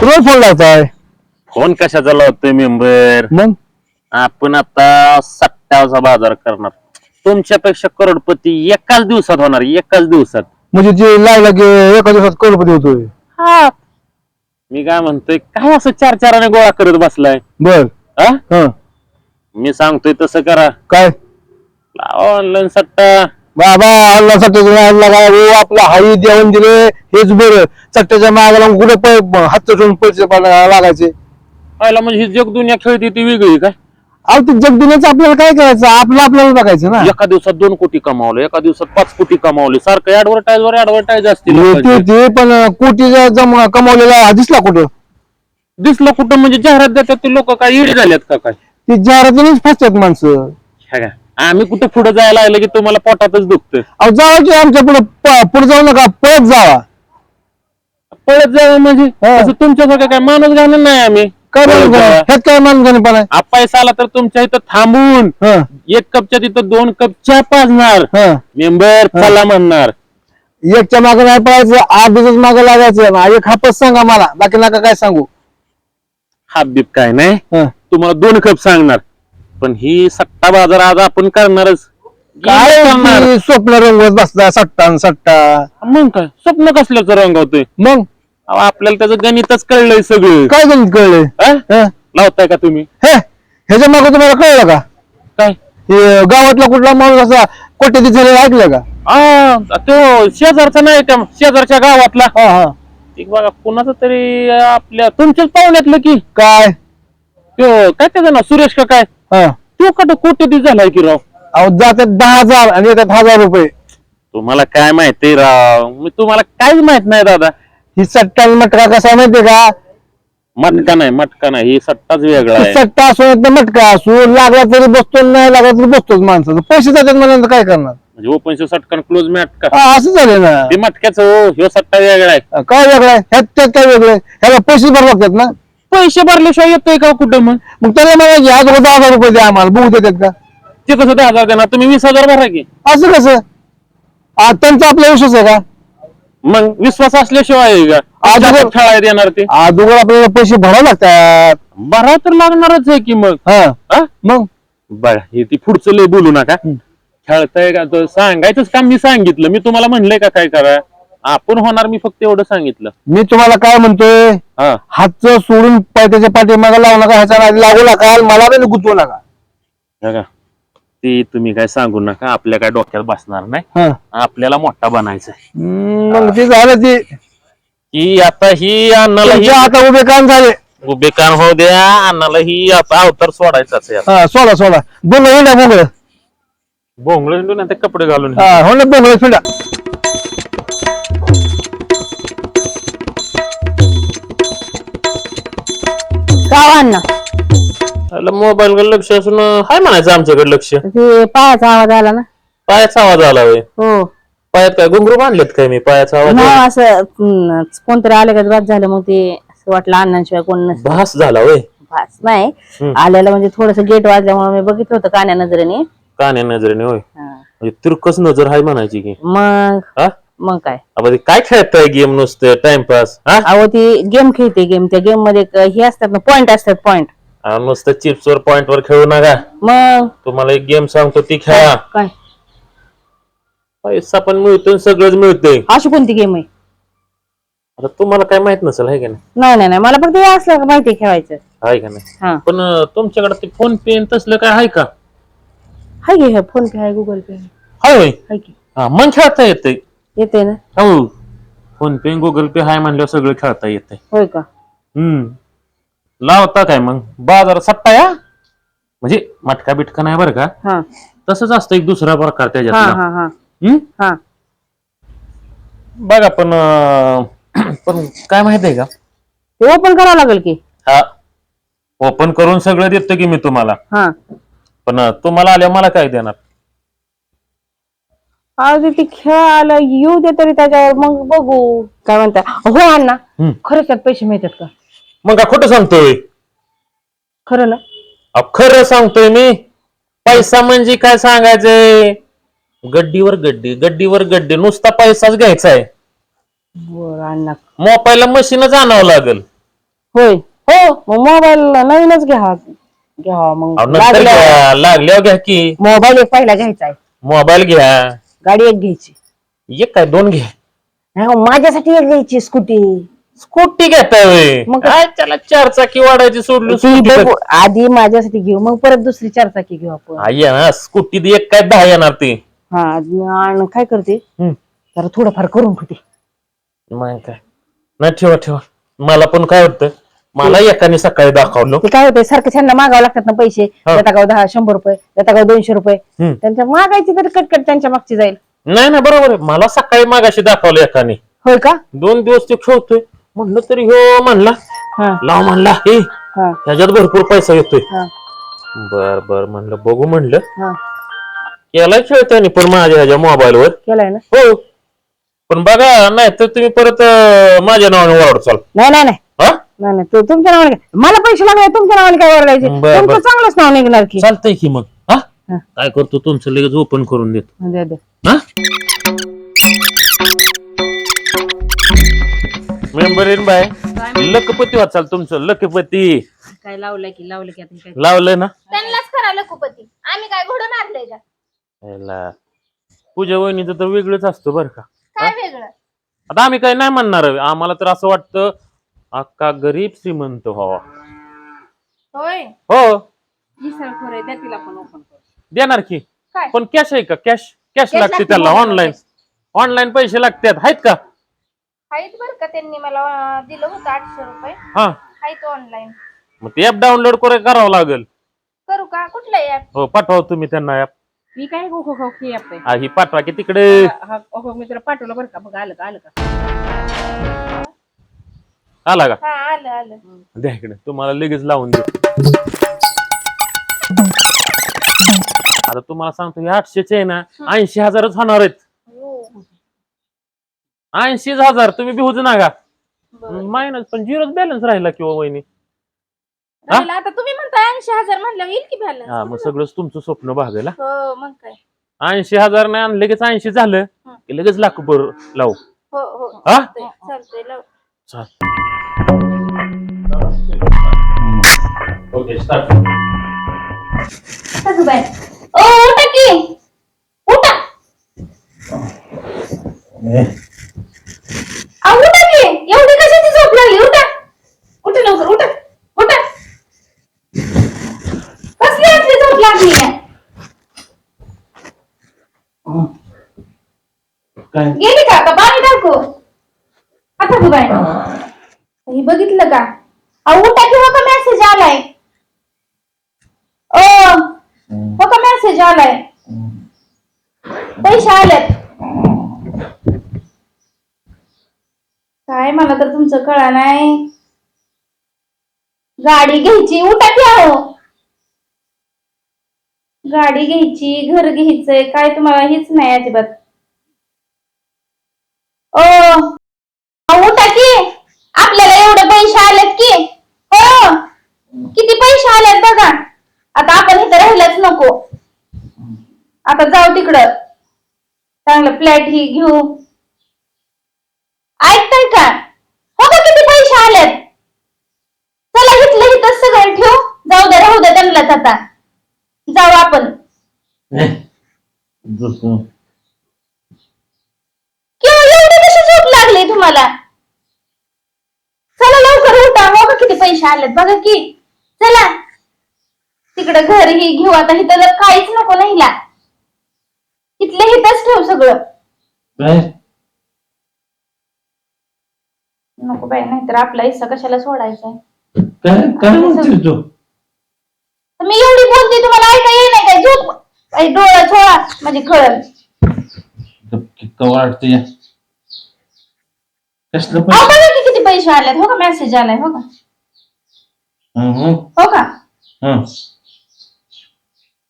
कुणाला phone लावताय? Phone कशाचा लावतोय मेंबर? मग? आपण आता सट्ट्याचा बाजार करणार. तुमच्यापेक्षा करोडपती एकाच दिवसात होणार एकाच दिवसात. म्हणजे जे लागला की एका दिवसात करोडपती होतोय. हा. मी काय म्हणतोय काय असं चार चाराने गोळा करत बसलाय? बर. हा? हं. मी सांगतोय तसं करा. काय? ऑनलाईन सट्टा. बाबा अल्ला सट्ट्याच्या ओ आपला हाई देऊन दिले. हेच बरं. सट्ट्याच्या मागाला कुठे पै हात ठेवून पैसे लागायचे? पाहिला म्हणजे ही जग दुनिया खेळती ती वेगळी काय? अहो ते जगदिनाचं आपल्याला काय करायचं? आपलं आपल्याला बघायचं ना. एका दिवसात दोन कोटी कमावले एका दिवसात पाच कोटी कमावले. सारखं ऍडव्हर्टाईज वर ऍडव्हर्टाईज असतील ते लोकांची. ते पण कोटी कमावलेला दिसला कुठं? दिसलं कुठं म्हणजे जाहिरात देतात ते लोक काय इडी झाल्यात का काय? ते जाहिरातीनेच फसतात माणसं. ह्या काय? आम्ही कुठे पुढे जायला लागलं की तुम्हाला पोटातच दुखतंय. अहो जावा की आमच्या पुढे पुढे जाऊ नका पळत जावा. पळत जावं म्हणजे? हा. असं तुमच्यासारखं काय माणूस घालणार नाही आम्ही. काय पळत माणूस जावा. ह्यात काय माणूस पण आहे? हा पैसा आला तर तुमच्या इथं थांबून हं, एक कपच्या तिथं दोन कप चहा पाजणार. हं. मेंबर चला म्हणणार. एकच्या मागे नाही पळायचं आठ दिवस मागे लागायचं आणि एक हापच सांगा मला बाकी नका काय सांगू. हात बीप काय नाही. हं. तुम्हाला दोन कप सांगणार. पण ही सट्टा बाजार आज आपण करणारच. काय करणार? स्वप्न रंगवत बसला सट्टा न सट्टा. मग काय? स्वप्न कसल्याचं रंग होतोय मग आपल्याला त्याचं गणितच कळलंय सगळं. काय गणित कळले हा? लावताय का तुम्ही? हे ह्याच्या मागे तुम्हाला कळलं का? काय? हे गावातला कुठला माणूस असा कोट्याधी झालेला ऐकलं का? आ, तो शेजारचा नाही का शेजारच्या गावातला. हा हा. एक बघा कुणाचं तरी आपल्या तुमच्याच पाहुण्यातलं की. काय? तो काय त्याचं ना सुरेश का काय? हा. तो का कोटी दिवस झालाय की राव? अहो जातात दहा हजार आणि येतात हजार रुपये. तुम्हाला काय माहिती राव? मी तुम्हाला काहीच माहीत नाही दादा. ही सट्टा मटका कसा आहे माहितीये का? मटका नाही मटका नाही. ही सट्टाच वेगळा आहे. सट्टा असो नाही तर मटका असो लागला तरी बसतो नाही लागला तरी बसतोच माणसाचं. पैसे जातात म्हणल्यानंतर काय करणार? म्हणजे ओपनचे सटकन क्लोज मॅटका हा, असं झालं ना. ते मटक्याचं हो ह्यो सट्टा वेगळा आहे. काय वेगळं आहे? ह्यात त्यात काय वेगळं आहे? ह्याला पैसे भरावे लागतात ना. पैसे भरल्याशिवाय येतोय का कुठं मग? मग त्याला म्हणायचे आज दहा हजार रुपये द्या आम्हाला बघू देतात का? ते कसं दहा हजार देणार? तुम्ही वीस हजार भरा की. असं कसं? आ, त्यांचा आपला विश्वास आहे का? मग विश्वास असल्याशिवाय आहे का? आज आज जर- खेळायला देणार ते? अगोदर आपल्याला पैसे भरावे लागतात. भरा तर लागणारच आहे की मग. हा. हा? मग? बघा हे ती पुढचं लय बोलू नका. खेळताय का? तर सांगायचंच काम मी सांगितलं. मी तुम्हाला म्हणलंय का काय करा? आपण होणार मी फक्त एवढं सांगितलं. मी तुम्हाला काय म्हणतोय? हा. हातचं सोडून पायथ्याच्या पाठीमागे लावू नका ह्याच्या नादी लागू नका आणि मला पण गुंतवू नका. बघा ते तुम्ही काय सांगू नका आपल्या काय डोक्यात बसणार नाही. हा. आपल्याला मोठा बनायचं हम्म, मग ते झालं ते. ही आता ही अन्नाला ही तुमचे आता उभे काम झाले. उभे कान होऊ द्या अन्नाला ही आता अवतार सोडायचाच आहे हा सोडा सोडा. बोंगळ बोंगळ. भोंगळ ते कपडे घालून हा हो ना बोंगळ फिंडा. गावांना मोबाईल कडे लक्ष असून हाय म्हणायचं आमच्याकडे लक्ष. ते पायाचा आवाज आला ना. पायाचा आवाज आला होय. हो. पायात काय घुंगरू बांधलेत काय मी? पायाचा आवाज. असं हम्म, कोणतरी आले का बाद झालं मग ते असं वाटलं अण्णांशिवाय कोण नसतं. भास झाला होय. भास नाही. आलेलं म्हणजे थोडस गेट वाजल्यामुळे मी बघितलं होतं कान्या नजरेने. कान्या नजरेने होय. हा. म्हणजे तिरकस नजर हाय म्हणायची की. मग हा? मग काय? अबा ते काय खेळताय गेम नुसतं? टाइमपास हा? अहो ती गेम खेळते गेम त्या गेममध्ये क- हे असतात ना पॉइंट असतात पॉइंट नुसतं चिप्स वर पॉइंट वर खेळू नका. मग? तुम्हाला एक गेम सांगतो ती खेळा. काय? पैसा पण मिळतोय आणि सगळंच मिळतंय. अशी कोणती गेम आहे? आता तुम्हाला काय माहीत नसेल आहे का नाही? नाही नाही नाही. मला फक्त हे असलं का माहिती आहे खेळायचं. आहे का नाही? हा. पण अं, तुमच्याकडे ते फोन पे आणि तसलं काय आहे का? हाय फोन पे आहे गुगल पे आहे हाय होय? हाय की. हा मग खेळता येतंय. येते ना? हो. फोन पे गुगल पे हाय म्हणल्यावर सगळं खेळता येतंय. होय का? हम्म. लावता काय मग? बाजार सट्टा या? म्हणजे मटका बिटका नाही बरं का? हा. तसंच असतं एक दुसरा प्रकार हा त्याच्यात हा हा. हम्म? हा. बघा पण अं, पण काय माहीत आहे का? ते ओपन करावं लागेल की. हा. ओपन करून सगळं देतो की मी तुम्हाला. हा. पण अं, तुम्हाला आल्या मला काय देणार? आज ते खेळायला येऊ दे तरी त्याच्यावर मग बघू. काय म्हणता? हो अण्णा हम्म. खरंच त्यात पैसे मिळतात का? मग का खोटं सांगतोय? खरं ना? अहो, खरं सांगतोय मी. पैसा म्हणजे काय सांगायचंय? गड्डीवर गड्डी गड्डीवर गड्डी. नुसता पैसाच घ्यायचा आहे. बर अण्णा. मोबाईलला मशीनच आणावं लागेल. होय. हो मग मोबाईल नवीनच घ्या घ्या मग. अहो, नंतर घ्या. लागल्यावर घ्या की. मोबाईल एक पहिला घ्यायचा आहे. मोबाईल घ्या. गाडी एक घ्यायची. एक काय दोन घ्या नाही हो, माझ्यासाठी एक घ्यायची स्कूटी. स्कूटी घेताय मग काय? त्याला चार चाकी वाढायची सोडली ती स्कूटी बघू, आधी माझ्यासाठी घेऊ मग परत दुसरी चार चाकी घेऊ आपण. आहे ना स्कूटी एक काय दहा येणार ती. हा आणि काय करते? हम्म. जरा थोडंफार करून होते मग काय? नाही ठेवा ठेवा. मला पण काय वाटतं मला एकाने सकाळी दाखवलं. ते काय होते सारखं त्यांना मागावं लागतात ना पैसे. हा. त्याचा गाव दहा शंभर रुपये त्याचा गाव दोनशे रुपये. हम्म. त्यांच्या मागायची तरी कटकट त्यांच्या मागची जाईल. नाही ना बरोबर आहे. मला सकाळी मागाशी दाखवलं एकाने. होय का? दोन दिवस ते खेळतोय म्हणलं तरी हो म्हणला. हा. लाव म्हणला हे हा. ह्याच्यात भरपूर पैसा येतोय. हा. बर बर म्हणलं बघू म्हणलं. हा. केलाय खेळताय पण माझ्या ह्याच्या मोबाईल वर केलाय ना? हो. पण बघा नाही तर तुम्ही परत अं, माझ्या नावाने ओरडचाल नाही नाही नाही. हा? नाही नाही तू तुमच्या नावाने मला पैसे लागले तुमच्या नावाने काय ओरडायचे? बरं, बरं. तुमचं चांगलंच नाव निघणार की. चालतंय की मग. हा? हा. काय करतो? तुमचं लगेच ओपन करून देतो. हा मेंबर इन बाय लखपती वाचाल तुमचं लखपती. काय लावलंय की लावलं की आता काय? लावलंय ना? त्यांनाच करा लखुपती. आम्ही काय घोडून आणलंय का? याला. पूजा वहिनीचं तर वेगळंच असतं बरं का. काय वेगळं? आता आम्ही काही नाही म्हणणार. आम्हाला तर असं वाटतं अक्का गरीब श्रीमंत व्हावा होय? हो। खरं आहे, द्या तिला पण open करून. देणार की? काय? पण कॅश आहे का? कॅश कॅश लागते लागते त्याला मोबाईलवर ऑनलाईन ऑनलाईन पैसे लागतात. आहेत का? आहेत बरं का त्यांनी मला अं, दिलं होतं आठशे रुपये. हा. आहेत ऑनलाईन मग ते ऍप डाउनलोड करे करावं लागेल. करू का? कुठलं ऍप हो पाठवा तुम्ही त्यांना ऍप मी काय हो हो हो की येतंय. ही पाठवा की तिकडे. हा हो मी तुला पाठवलं बरं का? बघ आलं का आलं का? आला का? हा आलं आलं. द्या इकडे. तुम्हाला लगेच लावून दे आता तुम्हाला सांगतो हे आठशेचे आहे ना ऐंशी हजारच होणार आहेत. हो. ऐंशीच हजार तुम्ही भिवूच नका. बरं. मायनस पण झिरोच बॅलन्स राहिला किंवा वहिनी. राहिलं. आता तुम्ही म्हणताय ऐंशी हजार येईल की हा मग बॅलन्स सगळंच तुमचं स्वप्न भागेल हो. मग काय? ऐंशी हजार नाही आणि लगेच ऐंशी झालं की लगेच लाख बर लावू. हो हो. हा? चालतंय चालतंय लाव. ओके स्टार्ट आता बाय ओ उठा की उठा अहो, उठा की एवढी कशाची झोप लागली उठा उठा लवकर उठा उठा कसली झोप लागली आहे काय? गेली का? पाणी टाकू आता तू हे बघितलं का? अहो उठा की का मेसेज आलाय. ओ हो का मेसेज आलाय. पैसे आलेत काय मला तर तुमचं कळा नाही. गाडी घ्यायची उठा की हो गाडी घ्यायची घर घ्यायचंय काय तुम्हाला हेच नाही अजिबात. ओ अहो, उठा की आपल्याला एवढे पैसे आलेत की हो किती पैसे आलेत बघा आता आपण इथं राहिलंच नको. आता जाऊ तिकडं. चांगलं फ्लॅट ही घेऊ. ऐकताय का? हो का किती पैसे आलेत? चला इथलं इथं सगळं ठेवू. जाऊ दे राहू दे त्यांनाच आता. जाऊ आपण. किंवा एवढी कशी झोप लागली तुम्हाला? चला लवकर उठा. हो का किती पैसे आलेत? बघा की. चला. तिकडे घर ही घेऊ आता इथं तर काहीच नको नाहीला इथलं इथंच ठेव सगळं. नको बाई नाहीतर आपला हिस्सा कशाला सोडायचा? काय काय म्हणते तू? मी एवढी बोलते तुम्हाला ऐका येई नाही काय? झोप. काही डोळं छोळा म्हणजे कळल किती वाटते कसलं अहो, पण बघा की किती पैसे आलेत. हो का मेसेज आलाय हो का? हो का.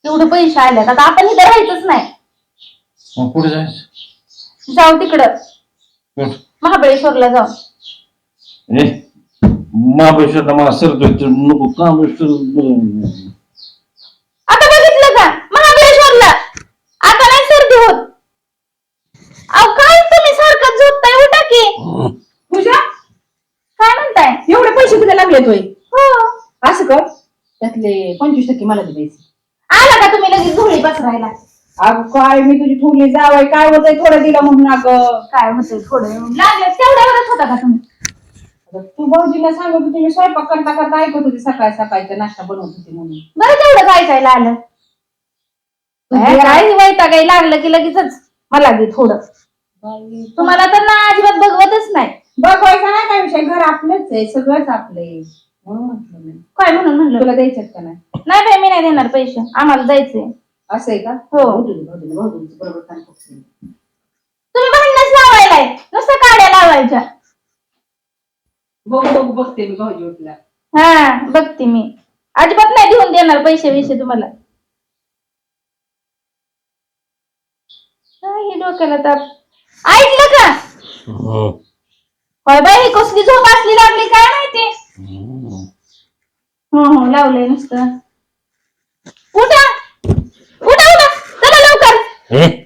एवढे पैसे आलेत आता आपण इथे राहायचंच नाही. मग पुढे जायचं? जाऊ तिकडं. कुठं? महाबळेश्वरला जाऊ. ए महाबळेश्वरला मला सरतोय तर नको का आता बघितलं का? महाबळेश्वरला. आता नाही सर्दी होत. अहो काय तुम्ही सारखं झोपताय? उठा की. पूजा? काय म्हणताय? एवढे पैसे तुला लागले तोय? हो. असं कर त्यातले पंचवीस टक्के मला दे पैसे आला का तुम्ही लगेच धुळी पसरायला अगं काय मी तुझी ठोकली जावाय काय होतंय थोडं दिलं म्हणून अगं. काय होतंय थोडं? लागलं तेवढ्यावरच होता का तुम्ही? तू भाऊजीला सांगत होती मी स्वयंपाक करता करता ऐकत होती सकाळ सकाळचा नाश्ता बनवत होती म्हणून. बरं तेवढं काय काय आलं काय काय वैता काही लागलं की लगेचच मला दे थोडं. तुम्हाला तर ना अजिबात बघवतच नाही. बघवायचा नाही काय विषय? घर आपलंच आहे सगळंच आपलं आहे. म्हणून म्हटलं मी काय म्हणून म्हणलं? तुला द्यायच्यात का नाही? नाही बाई मी नाही देणार पैसे. आम्हाला जायचंय असं आहे का? हो. भाऊजीचं बरोबर. तुम्ही भांडणच लावायलाय. नुसतं काड्या लावायच्या. बघू बघू बघते मी भाऊजी उठला हा बघते मी. अजिबात नाही देऊन देणार पैसे विषय तुम्हाला. काय हे डोक्याला ताप. ऐकलं का? होय बाई ही कसली झोप असली लागली काय माहिती? हो हो लावलंय नुसतं. उठा! उठा उठा! चला लवकर. ए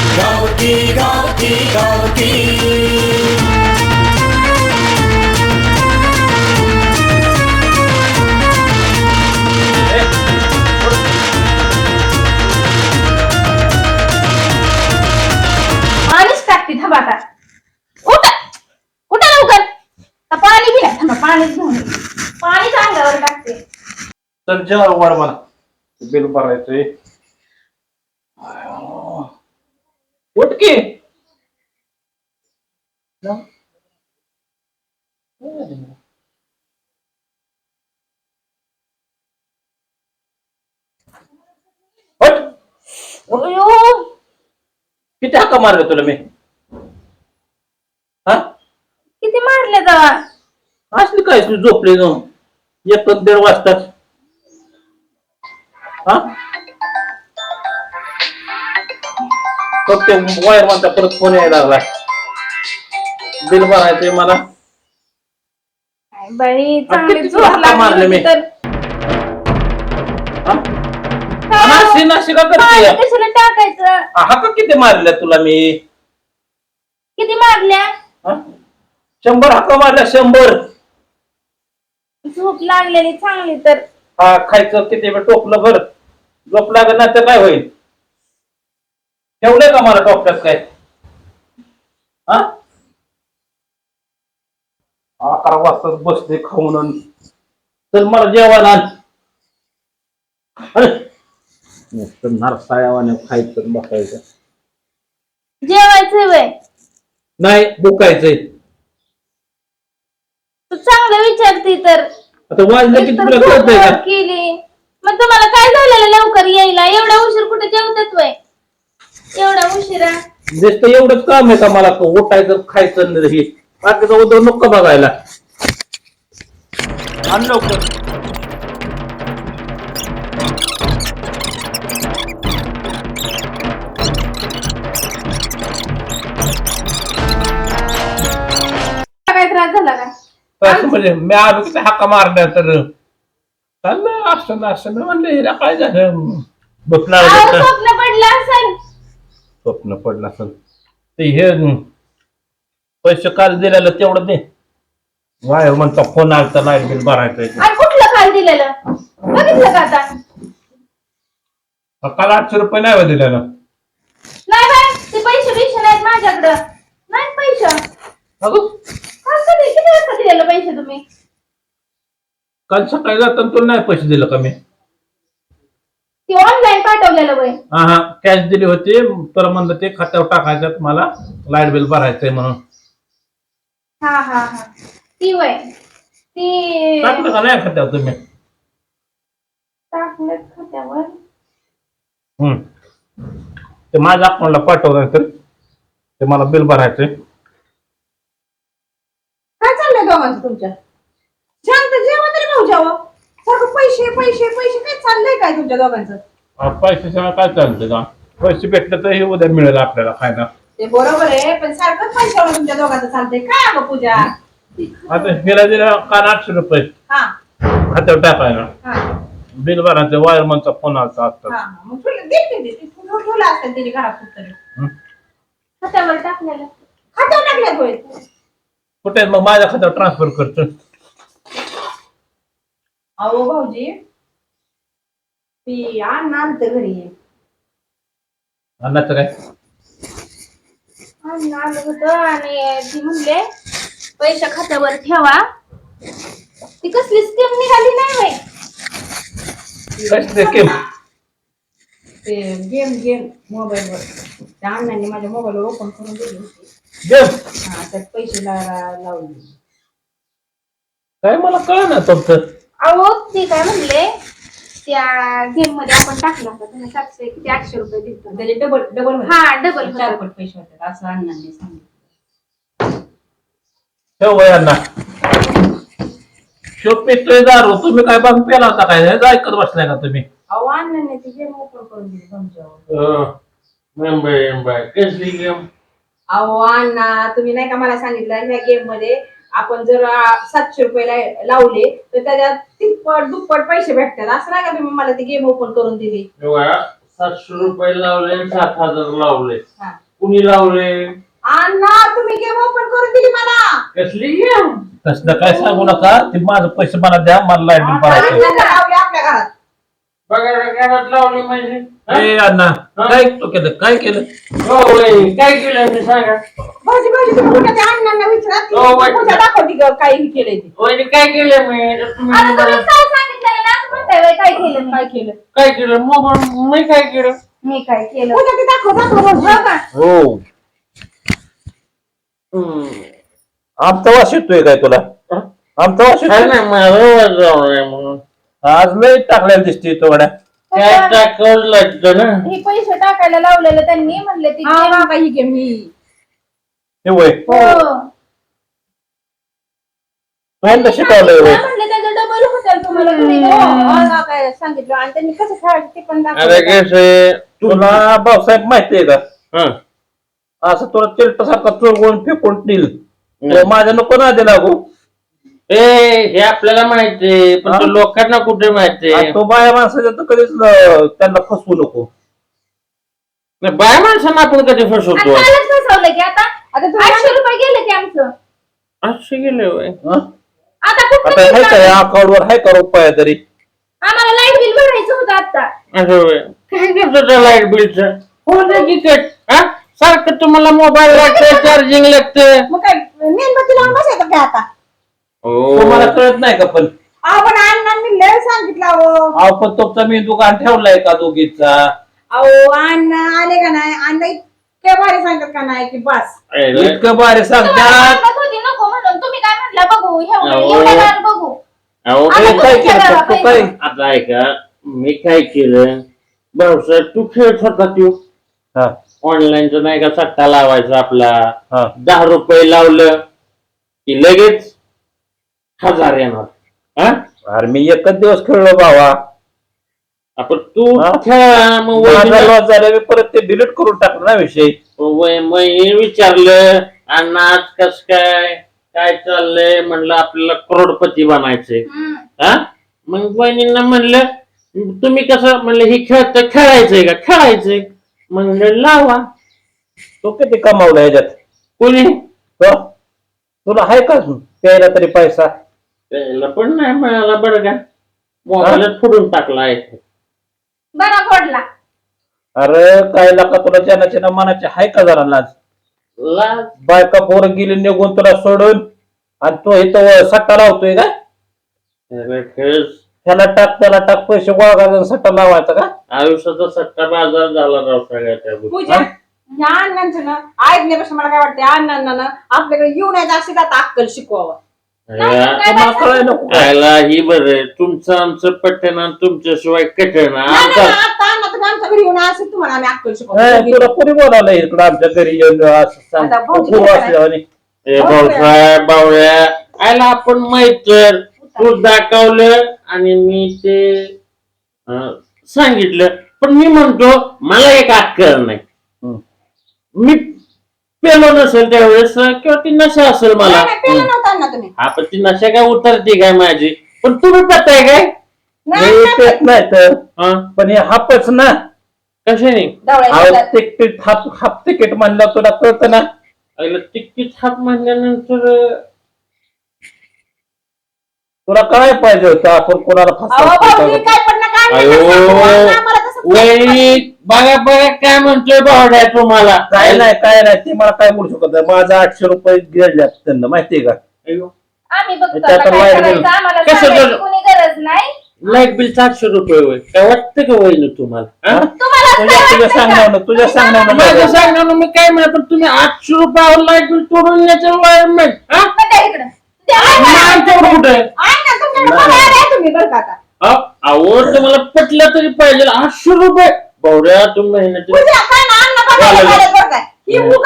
गावठी गावठी गावठी पाणीच टाकते थांबा आता. उठा उठा लवकर? आता पाणी नाही थांबा पाणीच घेऊन. पाणीच अंगावर टाकते. तर जेव्हा वाढ मला बिल भरायचंय. उठ की। उठ. अयो, किती हक्का मारले तुला मी? हा? किती मारले असली काय तू झोपली जाऊन? एक दीड वाजताच. हा? फक्त वायर म्हणता परत फोन यायला लागला. बिल भरायचंय मला. बाई किती मारले लागली मी? तर. हा? नाशी नाशी का पाणी करते कशाला टाकायचं? हाका किती मारल्या तुला मी? किती मारल्या? हा? शंभर हाका मारल्या? शंभर. झोप लागलेली चांगली तर. हा खायचं किती वेळ टोपलं भर. झोप लागत नाही तर काय होईल? ठेवलंय का मला डॉक्टर काय हा? अकरा वाजताच बसते खाऊन अन चल मला जेवण आण. अरे! नुसतं नारसाळ्यावाने खायचं आणि बसायचं. जेवायचं वय. नाही बुकायचंय तू चांगलं विचारते तर. आता वाजलं की एकतर तुला कळतंय झोप का केली. मग तुम्हाला काय झालेलं लवकर यायला? एवढा उशीर कुठे जेवतात वय? एवढा उशिरा? एवढंच काम आहे का मला? उठायचं खायचं आणि हे. बाकीचं उद्या नको बघायला. आण लवकर. काय त्रास झाला का काय आमचं म्हणजे मी आलो की हाका मारल्या तर. चाललं असं ना असं म्हणलं हिला काय झालं? बसणार. स्वप्न पडलं असेल. स्वप्न पडलं असेल. ते हे पैसे काल दिलेलं तेवढं दे. वायर म्हणता फोन आलता लाइट बिल भरायचं आणि कुठलं काल दिलेलं? बघितलं का आता? काल आठशे रुपये नाही दिलेलं. नाही बाय ते पैसे बिशे नाहीत माझ्याकडं. नाहीत पैसे. अगं काल कधी किती वाजता दिलेलं पैसे तुम्ही? काल सकाळी जाताना तुला नाही पैसे दिले का मी? ते ऑनलाईन पाठवलेलं वय हा हा. कॅश दिली होती तर म्हणलं ते खात्यावर टाकायच्यात मला लाइट बिल भरायचंय म्हणून. हा हा हा. ती वय ती टाकलं का नाही खात्यावर तुम्ही? टाकलं खात्यावर. हम्म. ते माझ्या अकाउंटला पाठवलं तर ते मला बिल भरायचंय. काय चाललंय दोघांचं तुमच्या? शांत जेवा तरी भाऊ जेवा. सारखं पैसे पैसे पैसे काय चाललंय काय तुमच्या दोघांचं? पैशाशिवाय काय चालतं का? पैसे भेटले तर हे उद्या मिळेल आपल्याला खायला ते बरोबर आहे पण सारखं पैशावर तुमच्या दोघांचं चालतंय काय अगं पूजा? आता हिला दिला काल आठशे रुपये. हा. खात्यावर टाकायला. हा. बिल भरायचं वायरमनचा फोन आलता हा आता. हा. मग दे. तू ठेवलं असेल त्याच्या घरात कुठतरी टाकलेलं. खात्यावर टाकल्यात होय. कुठे मग माझ्या खात्यावर ट्रान्सफर करतो. अहो भाऊजी. ती अण्णा आलतं घरी. अन्नाचं काय? आणि आलं होतं आणि ती म्हणले पैसे खात्यावर ठेवा. ती कसली स्कीम निघाली नाही बाई. कसले स्कीम ते गेम गेम मोबाईलवर त्या अण्णांनी माझ्या मोबाईलवर ओपन करून दिली होती. गेम हा त्यात पैसे लावले. काय मला कळ ना तुमचं अहो ते काय म्हणले त्या गेममध्ये आपण टाकला होता त्याने सातशे किती आठशे रुपये दिले त्याचे डबल डबल हा डबल चार पट पैसे होते असं अण्णांनी सांगितलं. ठेव वय अण्णा. शो पेतोय दारू तुम्ही काय बघ पेला होता काय? हे ऐकत बसलाय का तुम्ही? अहो अण्णांनी ती गेम ओपन करून दिली तुमच्यावर. मुंबई मुंबई कसली गेम अहो अण्णा तुम्ही नाही का मला सांगितलं ह्या गेममध्ये आपण जर सातशे रुपये लावले तर त्याच्यात तिप्पट दुप्पट पैसे भेटतात. असं नाही का तुम्ही मला ती गेम ओपन करून दिली? सातशे रुपये लावले सात हजार लावले. कुणी लावले? अण्णा तुम्ही गेम ओपन करून दिली मला. कसली गेम तसलं काय सांगू नका. ते माझं पैसे मला द्या मला लाइट बिल भरायचं आपल्या घरात. बघा घरात लावली म्हणजे? हा? ए अण्णा काय तो केलं? काय केलं? हो वय, काय केलं मी सांगा? भाऊजी भाऊजी तुम्ही कुठे त्या अण्णांना विचारा ती हो, बाई. पूजा दाखवती ग, काय केलंय ते? वहिनी काय केलं मी? तर तुम्ही आता तुम्ही मला- काय सांगितलं ना असं म्हणताय बाई, काय केलं मी काय केलं? काय केलं? मोबाईल मी काय केलं? मी काय केलं? पूजा ती दाखव दाखव भाऊजी. हो का? हो. आमचा वास येतोय काय तुला? आमचा वास काय येतोय? नाही मला जाऊ म्हणून. आज लय टाकलेला दिसते तो गड्या. काय टाकावं ना? हे पैसे टाकायला लावलेलं त्यांनी म्हणले ती हा बाबा ही गेम ही हे वय. हो. पहिल्यांदा शिकवलंय वय. म्हणले त्याचं डबल होtel तुम्हाला घरी हो. हा, काय सांगितलं? आणि त्यांनी कसं खेळायचं ते पण अरे दाखवलं कसं तुला भाऊसाहेब माहितीये का? हा. असं तुला चिलट सारखा चोरगून फेकून देईल तो माझ्या नको ना दिला गो ए हे आपल्याला माहितीये पण ते हा? लोकांना कुठे माहितीये तो बाया माणसाच्या तर कधीच त्यांना फसवू नको. नाही, बाया माणसांना आपण कधी आणि फसवतो कालच फसवलं की आता? आता तुम्ही आठशे रुपये गेले की आमचं. असे गेले वय हं? आता आता हाय bill का या टाकायचं? अकाउंटवर हाय का रुपया तरी? आम्हाला लाइट बिल भरायचं होतं आता असं होय. काय करतो त्या लाइट बिलचं हो ना. की कट हा? सारखं तुम्हाला मोबाईल लागतं चार्जिंग लागतं मग काय मेणबत्ती लावून बसायचं काय आता? तुम्हाला कळत नाही का पण? आपण अण्णांनी लय सांगितलं अहो. अहो पण तुमचा मी दुकान ठेवलाय का दोघीचा? अहो अण्णा आले का नाही? अण्णा इतके भारी सांगतात का नाही की बस. इतकं बारे सांगतात. सांगत होती नको म्हणून. तुम्ही काय म्हटलं बघू एवढं. एवढं बघू. अहो आता हे काय केलं करा तू काय? आता ऐका मी काय केलं? भाऊसाहेब तू खेळत होता तू हा. ऑनलाईनचा नाही का सट्टा लावायचा आपला? हा. दहा रुपये लावलं की लगेच हजार येणार. हा? अरे मी एकच दिवस खेळलो बाबा आपण तू हा? खेळा मग माझा वहिनीला- लॉस झाला मी परत ते डिलीट करून टाकलं ना विषय. वय- मग हे विचारलं आणि आज कस काय? काय चाललंय? म्हणलं आपल्याला करोडपती बनायचंय. हम्म. हा? मग बहिणींना म्हणलं तुम्ही कसं? म्हणलं हे खेळत खेळायचंय का? खेळायचंय. म्हणलं लावा. तो किती कमावला ह्याच्यात? कोणी? तो? तुला आहे का अजून? प्यायला तरी पैसा? त्याला पण नाही मिळाला बरं का. मोबाईल फोडून टाकला आहे. बरा फोडला. अरे काय लाका तुला ज्याना मनाचे आहे का जरा लाज? लाज? बायका पोर गेली निघून तुला सोडून आणि तो इथं सट्टा लावतोय का? अरे खरंच त्याला टाक त्याला टाक पैसे गोळा करायचा सट्टा लावायचा का? आयुष्याचा सट्टा बाजार झाला राव सगळ्या त्या गोष्टी. पूजा ह्या अण्णांचं ना ऐकण्यापेक्षा मला काय वाटतं अण्णांना ना आपल्याकडे येऊन यायचं असेल आता अक्कल शिकवावं. खायला ही बरं तुमचं आमचं पटना तुमच्याशिवाय कटना नाही, नाही, आमचा तुला कोणी बोलावलं इकडं? आमच्या घरी येऊन असं सांग. ए भाऊसाहेब बावळ्या. आयला आपण मैत्र तू दाखवलं आणि मी ते अं, सांगितलं. पण मी म्हणतो मला एक अक्कल नाही. मी पेलो नसेल त्यावेळेस किंवा ती नशा असेल मला. नाही, नाही, पेलं नव्हतं अण्णा तुम्ही. हा पण ती नशा काय उतरते काय माझी? पण तुम्ही पत्ताय काय? नाही, हे नाही, पेत नाही तर. हा? पण हे हापच ना. कशाने? डवळ्या अहो, शेतात. तिकीट हाप हाफ तिकीट म्हणलं तुला कळतं ना. आईला तिकीट हात म्हणल्यानंतर तुला काय पाहिजे होतं? आपण कोणाला अहो, भाऊजी, फसवतो काय पण नका अण्णा अयो. सांगू, अण्णा आम्हाला तसंच वैरी बघा बघा काय म्हणतोय भावड्या तुम्हाला. काय नाही काय नाही ते मला काय बोलू शकत नाही. माझं आठशे रुपये गेले त्यांना माहितीये का? अयो. आम्ही बघतो त्यात आता काय वाईट करायचं नाही. आम्हाला कसं सांगायची झालं? कोणी गरज नाही. लाइट बिल सातशे रुपये होय. काय वाटतं का वहिनी तुम्हाला? हा? तुम्हाला तुझ्या तुझ्या सांगण्यावर तुझ्या सांगण्यावर माझं सांगणार मी काय म्हणत पण तुम्ही आठशे रुपयावर लाइट बिल तोडून याचं वायरमेंट इकडं. द्या. आमच्याकडे कुठे तुमच्याकडे तुम्ही बरं का आता. आवड तुम्हाला पटलं तरी पाहिजे. आठशे रुपये. भावड्या तुम्ही काय ना चालेल. बरं काय ही आता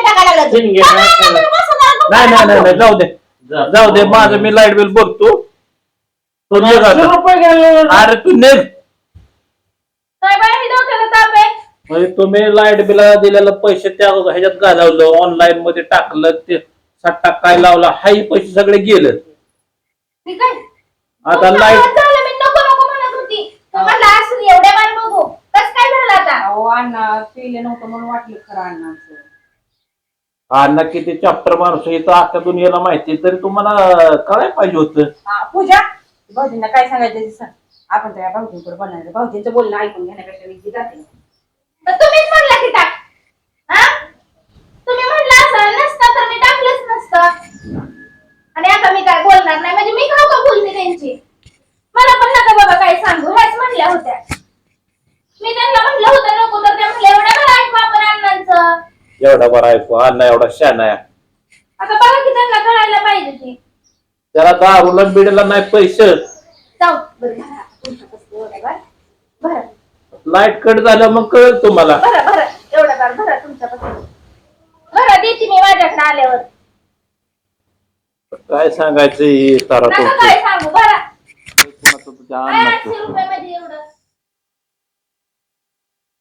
टाकायला लागला. टाकायला. बसा जरा, नाही नाही नाही नाही, जाऊ दे. जाऊ दे माझं मी लाइट बिल बघतो. तू निघ आठशे आता. रुपये घ्यायला अरे तू निघ काय बाई मी डोक्याला ताप आहे? म्हणजे तुम्ही लाइट बिल दिलेलं पैसे त्या ह्याच्यात घालवलं. ऑनलाईन मध्ये टाकलं ते सट्टा काय लावला हाही पैसे सगळे गेलं. ठीक आहे आता लाइट झालं मी नको नको म्हणत तर एवढ्या बार बघू. कस काय झालं आता? अहो अण्णा पिले नव्हतं म्हणून वाटलं खरं अण्णाचं. अण्णा किती चॅप्टर माणूस आहे, इथं अख्ख्या दुनियेला माहिती आहे, तरी तुम्हाला कळायला पाहिजे होतं. हा, पूजा भाऊजींना काय सांगायचं ते सांग. आपण त्या भाऊजींकडे बोलणार भाऊजींचं बोलणं ऐकून घेण्यापेक्षा मी जाते तर तुम्हीच म्हणला की टाक. हा? तुम्ही म्हणला असं नसतं तर मी टाकलंच नसतं. आणि आता मी काय बोलणार नाही? म्हणजे मी का का बोलते त्यांची? मला पण काय सांगू? ह्याच म्हणल्या होत्या. मी त्यांना म्हटलं होतं नको तर त्या म्हणल्या एवढ्या बरं ऐकू आपण अण्णांचं. एवढा बरा ऐकू अण्णा एवढा शान आहे. आता बघा की त्यांना कळायला पाहिजे की त्याला दारूला बिडला नाही पैसे. जाऊ बरं भरा तुमचं कसं एवढं बरं. भरा लाइट कट झालं मग कळेल तुम्हाला. भरा भरा एवढं बरं भरा तुमच्यापासून भरा देते मी माझ्याकडे आल्यावर. काय सांगायचं हे तारा नका काय सांगू भरा काय. आठशे रुपये मध्ये एवढं.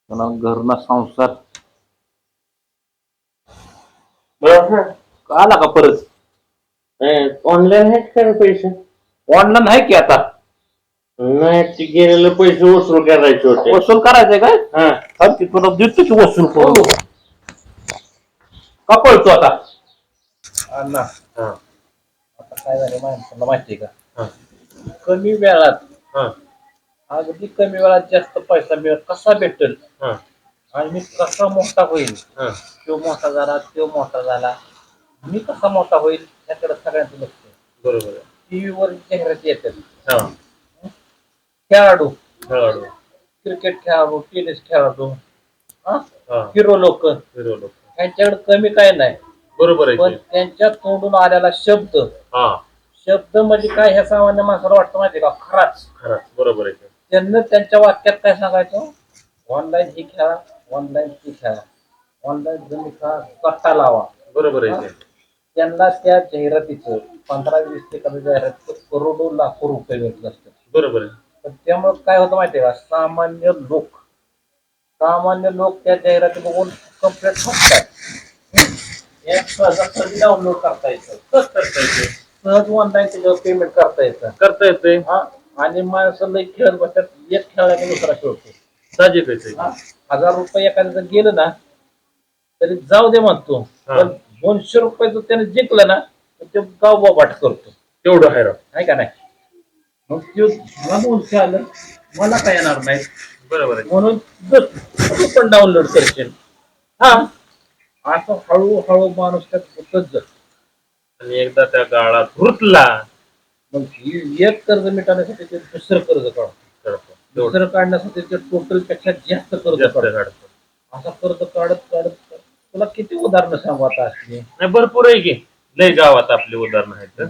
पुन्हा घरना संसार. आला का परत? ऑनलाईन आहेत का रे पैसे? ऑनलाईन आहे की आता? नाही ते गेलेले पैसे वसूल करायचे होते. वसूल करायचंय काय? हा. थांब की तुला देतो की वसूल करू का पळतो आता? अण्णा. आता काय झालं माणसाला माहितीये का? कमी वेळात हा अगदी कमी वेळात जास्त पैसा मिळत कसा भेटेल? हा. आणि मी कसा मोठा होईल तो मोठा झाला तो मोठा झाला. मी कसा मोठा होईल याकडे सगळ्यांचं लक्ष आहे. बरोबर टीव्हीवर जाहिराती येतात. हा. खेळाडू. खेळाडू. क्रिकेट खेळाडू टेनिस खेळाडू. हा? हिरो लोक. फिरवलं त्यांच्याकडे कमी काय नाही. बरोबर आहे पण. त्यांच्या तोंडून आलेला शब्द हा. शब्द म्हणजे काय ह्या सामान्य माणसाला वाटतं माहितीये का? खराच. खरं बरोबर आहे. ते. त्यांना त्यांच्या वाक्यात काय सांगायचं? ऑनलाईन ही खेळा ऑनलाईन ती खेळा. ऑनलाईन तुम्ही खेळा कट्टा लावा. बरोबर आहे ते. त्यांना त्या जाहिरातीचं पंधरा वीस सेकंद जाहिरातीचं करोडो लाखो रुपये भेटत असतात बरोबर आहे. पण त्यामुळे काय होतं माहितीये का? सामान्य लोक. सामान्य लोक त्या जाहिराती बघून ऍप सहजासहजी डाउनलोड करता येतं. कसं करता येते? सहज ऑनलाईन त्याच्यावर पेमेंट करता येतं. करता येते हा? आणि माणसं लई खेळत बसतात. एक खेळला की दुसरा खेळतो साहजिकच आहे हा, हजार रुपये एखाद्याचं गेलं ना तरी जाऊ दे म्हणतो. हा. पण दोनशे रुपये जर त्याने जिंकलं ना तर ते गाव बोबाट करतो. तेवढं आहे राव आहे का नाही? मग त्यो मला दोनशे आलं. मला काय येणार नाही. बरोबर आहे. म्हणून तू पण डाउनलोड करशील. हा? असं हळूहळू माणूस त्यात होतच जात. आणि एकदा त्या गाळात रुतला मग ही एक कर्ज मिटवण्यासाठी ते दुसरं कर्ज काढतो. दुसरं काढण्यासाठी ते टोटलपेक्षा जास्त कर्ज जास्त काढतो. काढतो. असा कर्ज काढत काढत काढत- तुला किती उदाहरणं सांगू आता नाही भरपूर आहे की. लय गावात आपले उदाहरण आहेत.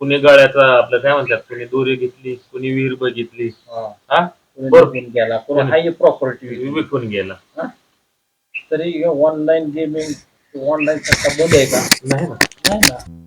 कुणी गळ्याचा आपलं काय म्हणतात कुणी दोरी घेतली कुणी विहीर बघितली हा. हा? कोणी बरोबर. निघून गेला कोणी हाय प्रॉपर्टी विकून गेला. तरी ऑनलाईन गेमिंग ऑनलाईन सट्टा बंद आहे का? नाही ना. नाही ना